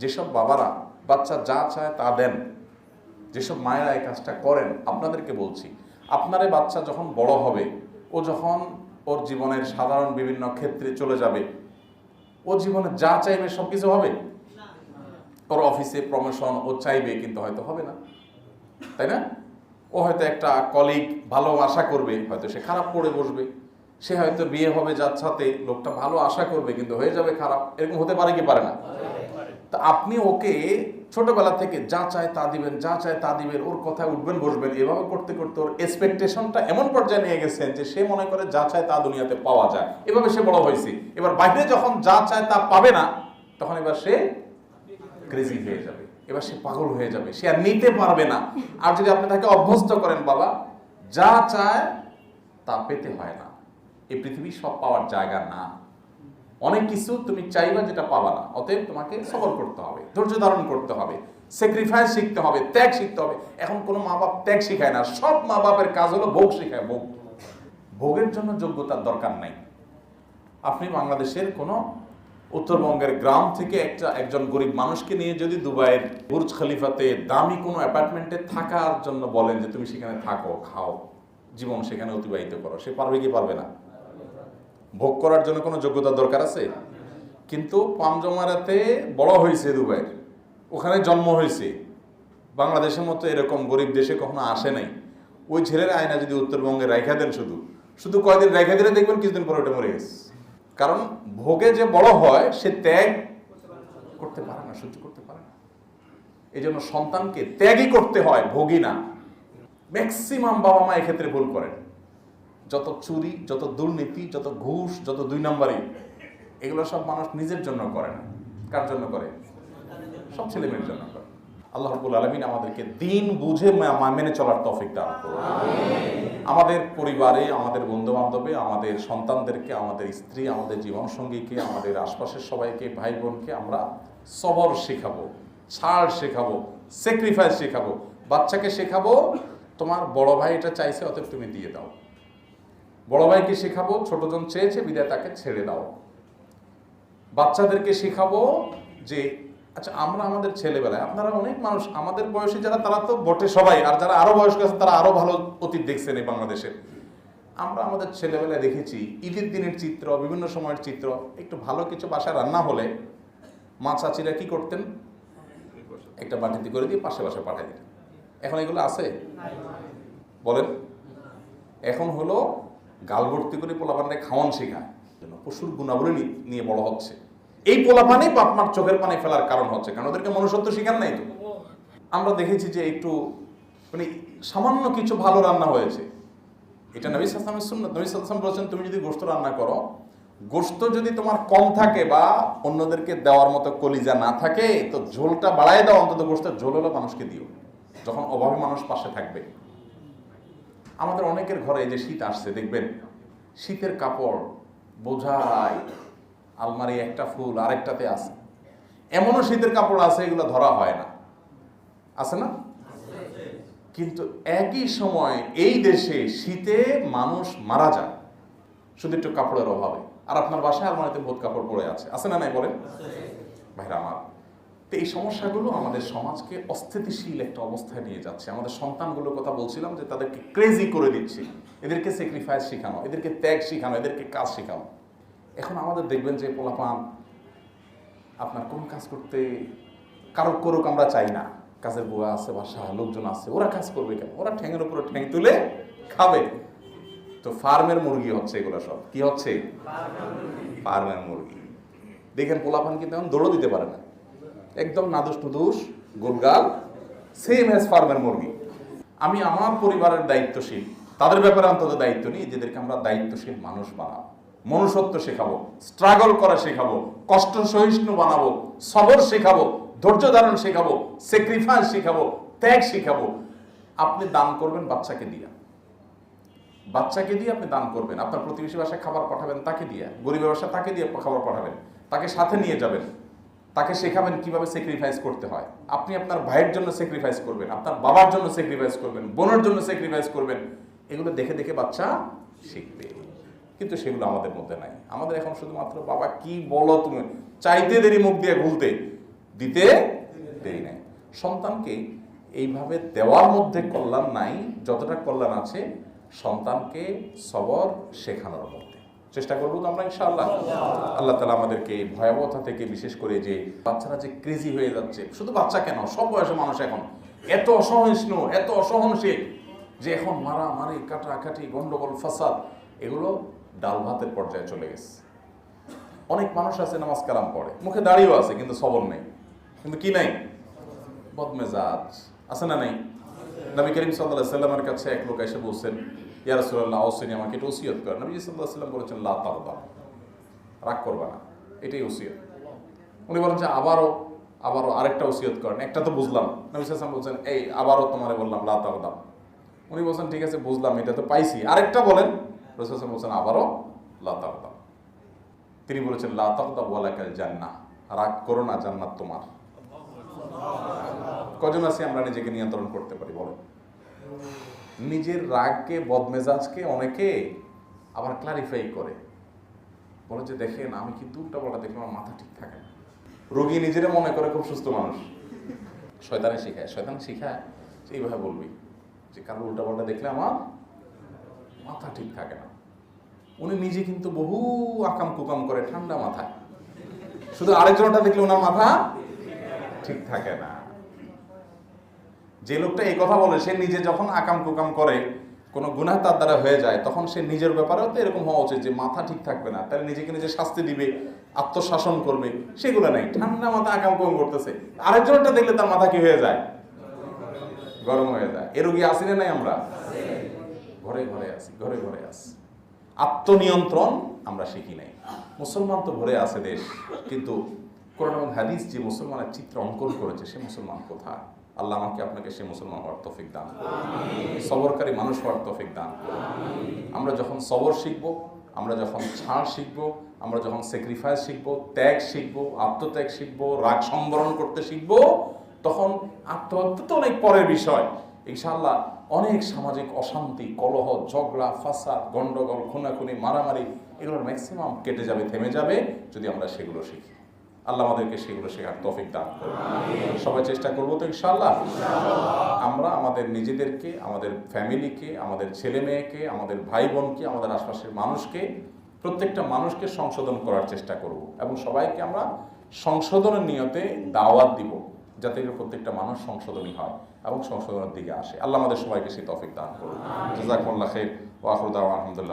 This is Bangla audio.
যেসব বাবারা, বাচ্চা যা চায় তা দেন। যেসব মায়েরা এই কাজটা করেন, আপনাদেরকে বলছি, আপনার বাচ্চা যখন বড় হবে, ও যখন ওর জীবনের সাধারণ বিভিন্ন ক্ষেত্রে চলে যাবে, ও জীবনে যা চাইবে সব কিছু হবে? ওর অফিসে প্রমোশন ও চাইবে, কিন্তু হয়তো হবে না। তাই না? ও হয়তো একটা কলিগ ভালো আশা করবে, হয়তো সে খারাপ পড়ে বসবে। সে হয়তো বিয়ে হবে যার সাথে, লোকটা ভালো আশা করবে, কিন্তু হয়ে যাবে খারাপ। এরকম হতে পারে কি পারে না? তা আপনি ওকে ছোটবেলা থেকে যা চায় তা দিবেন, যা চায় তা দিবেন, ওর কথায় উঠবেন, বসবেন। এভাবে করতে করতে ওর এক্সপেকটেশনটা এমন পর্যায়ে নিয়ে গেছেন যে সে মনে করে যা চায় তা দুনিয়াতে পাওয়া যায়। এভাবে সে বড় হয়েছে। এবার বাইরে যখন যা চায় তা পাবে না, তখন এবার সে ক্রেজি হয়ে যাবে। এবার সে পাগল হয়ে যাবে। সে আর নিতে পারবে না। আর যদি আপনি তাকে অভ্যস্ত করেন, বাবা, যা চায় তা পেতে হয় না। এই পৃথিবী সব পাওয়ার জায়গা না। অনেক কিছু তুমি চাইবা যেটা পাবা না। অতএব তোমাকে সবর করতে হবে, ধৈর্য ধারণ করতে হবে স্যাক্রিফাইস শিখতে হবে, ত্যাগ শিখতে হবে। এখন কোনো মা বাপ ত্যাগ শিখায় না, সব মা বাপের কাজ হলো ভোগ শেখায়, ভোগ। ভোগের জন্য যোগ্যতার দরকার নাই। আপনি বাংলাদেশের কোনো উত্তরবঙ্গের গ্রাম থেকে একটা একজন গরিব মানুষকে নিয়ে যদি দুবাইয়ের বুর্জ খলিফাতে দামি কোনো অ্যাপার্টমেন্টে থাকার জন্য বলেন যে তুমি সেখানে থাকো, খাও, জীবন সেখানে অতিবাহিত করো, সে পারবে কি পারবে না? ভোগ করার জন্য কোনো যোগ্যতার দরকার আছে? কিন্তু পামজমারাতে বড় হয়েছে দুবাইয়ের ওখানে জন্ম হয়েছে। বাংলাদেশের মতো এরকম গরিব দেশে কখনো আসে নাই। ওই ছেলের আয়না যদি উত্তরবঙ্গে রেখা দেন শুধু। শুধু কয়দিন রেখা দিলে দেখবেন কিছুদিন পরে ওটা মরে গেছে। কারণ ভোগে যে বড় হয়, সে ত্যাগ করতে পারে না, সহ্য করতে পারে না। এই জন্য সন্তানকে ত্যাগই করতে হয় ভোগী না। ম্যাক্সিমাম বাবা মা এক্ষেত্রে ভুল করেন। যত চুরি যত দুর্নীতি যত ঘুষ যত দুই নম্বরই এগুলো সব মানুষ নিজের জন্য করে না। কার জন্য করে? সব ছেলে মেয়ের জন্য করে। আল্লাহ রবুল আলমিন আমাদেরকে দিন বুঝে মেনে চলার তফিক দান করুন। আমাদের পরিবারে আমাদের বন্ধু বান্ধবে আমাদের সন্তানদেরকে আমাদের স্ত্রী আমাদের জীবনসঙ্গীকে আমাদের আশপাশের সবাইকে ভাই বোনকে আমরা সবর শেখাবো ছাড় শেখাবো স্যাক্রিফাইস শেখাবো। বাচ্চাকে শেখাবো তোমার বড় ভাই এটা চাইছে অতএব তুমি দিয়ে দাও। বড় ভাইকে শেখাবো, ছোটজন চেয়েছে বিদায় তাকে ছেড়ে দাও। বাচ্চাদেরকে শেখাবো যে আচ্ছা আমরা আমাদের ছেলেবেলায়, আপনারা অনেক মানুষ, আমাদের বয়সী যারা, তারা তো বটে সবাই, আর যারা আরও বয়স্ক আছে, তারা আরও ভালো অতীত দেখছেন এই বাংলাদেশের আমরা আমাদের ছেলেবেলায় দেখেছি, ঈদের দিনের চিত্র, বিভিন্ন সময়ের চিত্র, একটু ভালো কিছু বাসায় রান্না হলে মা চাচিরা কি করতেন? একটা বাটিতে করে দিয়ে পাশে পাশে পাঠিয়ে দিতেন। এখন এগুলো আছে? বলেন। এখন হলো গাল ভর্তি করে পোলাপানে খাওয়ান শেখায়। যেন পশুর গুণাবলী নিয়ে বড় হচ্ছে। এই পোলাপানে বাপমার চোখের পানি ফেলার কারণ হচ্ছে, কারণ ওদেরকে মনুষ্যত্ব শিখান নাই তো। আমরা দেখেছি যে একটু মানে সামান্য কিছু ভালো রান্না হয়েছে। এটা নবী সালামের সুন্নত। নবী সালাম বলছেন, তুমি যদি গোস্ত রান্না করো গোস্ত যদি তোমার কম থাকে বা অন্যদেরকে দেওয়ার মতো কলিজা না থাকে, তো ঝোলটা বাড়ায় দাও, অন্তত গোস্তের ঝোল হলো মানুষকে দিও। যখন অভাবী মানুষ পাশে থাকবে। আমাদের অনেকের ঘরে যে শীত আসছে, দেখবেন? শীতের কাপড় বোঝাই আলমারি একটা ফুল আরেকটাতে আছে। এমনও শীতের কাপড় আছে, এগুলো ধরা হয় না। আছে না? কিন্তু একই সময় এই দেশে শীতে মানুষ মারা যায়। শুধু একটু কাপড়ের অভাবে। আর আপনার বাসায় আলমারিতে বহুত কাপড় পড়ে আছে। আছে না নাই বলেন? ভাইরা আমার তো এই সমস্যাগুলো আমাদের সমাজকে অস্থিতিশীল একটা অবস্থায় নিয়ে যাচ্ছে। আমাদের সন্তানগুলোর কথা বলছিলাম যে তাদেরকে ক্রেজি করে দিচ্ছি। এদেরকে স্যাক্রিফাইস শেখানো এদেরকে ত্যাগ শেখানো এদেরকে কাজ শেখানো। এখন আমাদের দেখবেন যে পোলাপান আপনার কোন কাজ করতে কারও করুক আমরা চাই না। কাজের বুয়া আছে বাসা লোকজন আছে ওরা কাজ করবে কেন? ওরা ঠ্যাঙের উপরে ঠ্যাং তুলে খাবে। তো ফার্মের মুরগি হচ্ছে এগুলো সব। কি হচ্ছে? ফার্মের মুরগি। দেখেন পোলাপান কিন্তু এখন দৌড়ও দিতে পারে না। একদম নাদুস টুদুস গোলগাল সেম হ্যাজ ফার্মের মুরগি। আমি আমার পরিবারের দায়িত্বশীল, তাদের ব্যাপারে অন্তত দায়িত্ব নিই যেদেরকে আমরা দায়িত্বশীল মানুষ বানাবো। মনুষ্যত্ব শেখাবো স্ট্রাগল করা শেখাবো, কষ্ট সহিষ্ণু বানাবো, সবর শেখাবো, ধৈর্য ধারণ শেখাবো স্যাক্রিফাইস শেখাবো, ত্যাগ শেখাবো। আপনি দান করবেন, বাচ্চাকে দিয়া। বাচ্চাকে দিয়ে আপনি দান করবেন। আপনার প্রতিবেশী বাসায় খাবার পাঠাবেন, তাকে দিয়ে। গরিবের বাসায় তাকে দিয়ে খাবার পাঠাবেন। তাকে সাথে নিয়ে যাবেন। তাকে শেখাবেন কীভাবে স্যাক্রিফাইস করতে হয়। আপনি আপনার ভাইয়ের জন্য স্যাক্রিফাইস করবেন, আপনার বাবার জন্য স্যাক্রিফাইস করবেন, বোনের জন্য স্যাক্রিফাইস করবেন। এগুলো দেখে দেখে বাচ্চা শিখবে। কিন্তু সেগুলো আমাদের মধ্যে নাই। আমাদের এখন শুধুমাত্র, বাবা, কি বলো তুমি? চাইতে দেরি মুখ দিয়ে ভুলতে দিতে দেরি নাই। সন্তানকে এইভাবে দেওয়ার মধ্যে কল্যাণ নাই, যতটা কল্যাণ আছে, সন্তানকে সবর শেখানোর মধ্যে। চেষ্টা করব তো আমরা, ইনশাআল্লাহ। আল্লাহ তালা আমাদেরকে এই ভয়াবহতা থেকে, বিশেষ করে যে বাচ্চারা যে ক্রেজি হয়ে যাচ্ছে, শুধু বাচ্চা কেন, সব বয়সে মানুষ এখন এত অসহিষ্ণু, এত অসহনশীল, যে এখন মারা মারি কাটাকাটি, গন্ডগোল, ফাসাদ, এগুলো ডাল ভাতের পর্যায়ে চলে গেছে। অনেক মানুষ আছে, নামাজ কালাম পড়ে, মুখে দাঁড়িয়েও আছে, কিন্তু সবর নেই। কিন্তু কি নাই? বদমেজাজ, আছে না নাই? নবী করিম সাল্লাহ সাল্লামের কাছে এক লোক এসে বলছেন ইয়া রাসূলুল্লাহ ওসিনি আমাকে এটা ওসিয়ত করেন। সাল্লাল্লাহু আলাইহি সাল্লাম বলেছেন, লা রাগ করবা না। এটাই ওসিয়ত। উনি বলেন যে, আবারও আবারও আরেকটা ওসিয়ত করেন। একটা তো বুঝলাম। নবী সাল্লাম বলছেন, এই, আবারও তোমারে বললাম, লা তারদা। উনি বলছেন, ঠিক আছে, বুঝলাম, এটা তো পাইছি। আরেকটা বলেন রসুল সাল্লাম বলছেন, আবারও লা তারদা। তিনি বলেছেন, লা তারদা ওয়ালাকাল জান্নাহ। রাগ করো না, জান্নাত তোমার। কজন আছি আমরা নিজেকে নিয়ন্ত্রণ করতে পারি বলো নিজের রাগকে, বদমেজাজকে অনেকে আবার ক্লারিফাই করে। বলে যে, দেখেন, আমি কিন্তু উল্টা পাল্টা দেখলে আমার মাথা ঠিক থাকে না। রোগী নিজেরা মনে করে খুব সুস্থ মানুষ। শয়তানে শিখায়, শয়তান শিখায় যে, এইভাবে বলবি। যে কারও উল্টা পাল্টা দেখলে আমার মাথা ঠিক থাকে না। উনি নিজে কিন্তু বহু আকাম কুকাম করে ঠান্ডা মাথায়। শুধু আরেকজনটা দেখলে ওনার মাথা ঠিক থাকে না। যে লোকটা এই কথা বলে, সে নিজে যখন আকাম কুকাম করে, কোনো গুনাহ তার দ্বারা হয়ে যায়, তখন সে নিজের ব্যাপারেও তো এরকম হওয়া উচিত যে মাথা ঠিক থাকবে না, তাহলে নিজেকে নিজে শাস্তি দিবে, আত্মশাসন করবে, সেগুলো নাই। ঠান্ডা মাথা আকাম কুকাম করতেছে। আরেকজনটা দেখলে তার মাথা কি হয়ে যায়? গরম হয়ে যায়। এ রোগী আসি না নাই আমরা? ঘরে ঘরে আসি ঘরে ঘরে আসি আত্মনিয়ন্ত্রণ আমরা শিখি নাই। মুসলমান তো ভরে আছে দেশ, কিন্তু কোরআন হাদিস যে মুসলমানের চিত্র অঙ্কন করেছে, সে মুসলমান কোথায়? আল্লাহ আমাকে আপনাকে সে মুসলমান হওয়ার তৌফিক দান। সবরকারী মানুষ হওয়ার তৌফিক দান আমরা যখন সবর শিখব, আমরা যখন ছাড় শিখব, আমরা যখন স্যাক্রিফাইস শিখব, ত্যাগ শিখব, আত্মত্যাগ শিখব, রাগ সম্বরণ করতে শিখব, তখন আত্মহত্যা তো অনেক পরের বিষয়। ইনশাআল্লাহ অনেক সামাজিক অশান্তি, কলহ, ঝগড়া, ফাসাদ, গন্ডগোল, খুনাখুনি, মারামারি, এগুলোর ম্যাক্সিমাম কেটে যাবে, থেমে যাবে যদি আমরা সেগুলো শিখি। আল্লাহ আমাদেরকে সেগুলো শেখার তৌফিক দান করুন। সবাই চেষ্টা করব তো ইনশাল্লাহ আমরা আমাদের নিজেদেরকে আমাদের ফ্যামিলিকে আমাদের ছেলে মেয়েকে আমাদের ভাই বোনকে আমাদের আশপাশের মানুষকে প্রত্যেকটা মানুষকে সংশোধন করার চেষ্টা করব এবং সবাইকে আমরা সংশোধনের নিয়তে দাওয়াত দিব যাতে প্রত্যেকটা মানুষ সংশোধনী হয় এবং সংশোধনের দিকে আসে। আল্লাহ আমাদের সবাইকে সেই তৌফিক দান করুন জাজাকুমুল্লাহ খাইর ওয়া আলহামদুলিল্লাহ।